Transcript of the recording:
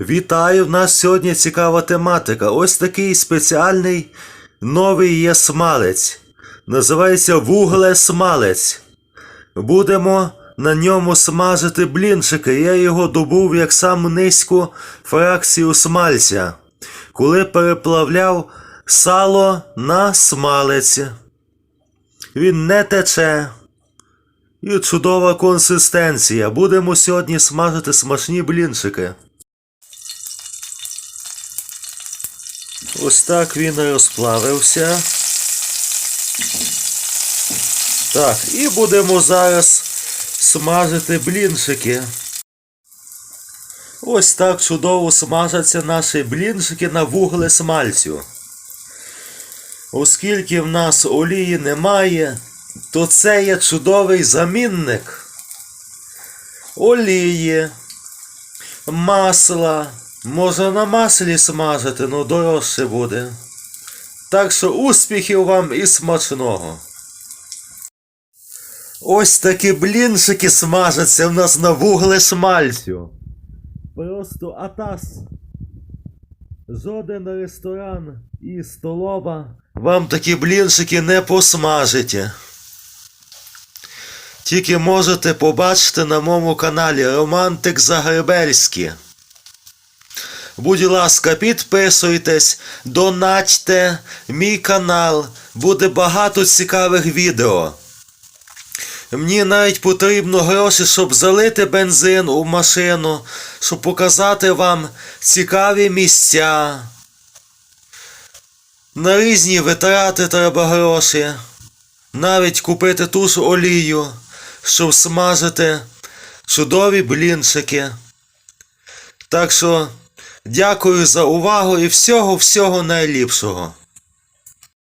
Вітаю! В нас сьогодні цікава тематика. Ось такий спеціальний новий є смалець. Називається вуглесмалець. Будемо на ньому смажити блінчики. Я його добув як сам низьку фракцію смальця, коли переплавляв сало на смалець. Він не тече. І чудова консистенція. Будемо сьогодні смажити смачні блінчики. Ось так він розплавився. Так, і будемо зараз смажити блінчики. Ось так чудово смажаться наші блінчики на вугле смальцю. Оскільки в нас олії немає, то це є чудовий замінник олії, масла. Можна на маслі смажити, але дорожче буде. Так що успіхів вам і смачного. Ось такі блінчики смажаться в нас на вугле шмальцю. Просто атас. Жоден ресторан і столова вам такі блінчики не посмажите. Тільки можете побачити на моєму каналі Романтик Загребельський. Будь ласка, підписуйтесь, донатьте мій канал. Буде багато цікавих відео. Мені навіть потрібно гроші, щоб залити бензин у машину, щоб показати вам цікаві місця. На різні витрати треба гроші. Навіть купити ту ж олію, щоб смажити чудові блінчики. Так що дякую за увагу і всього-всього найліпшого.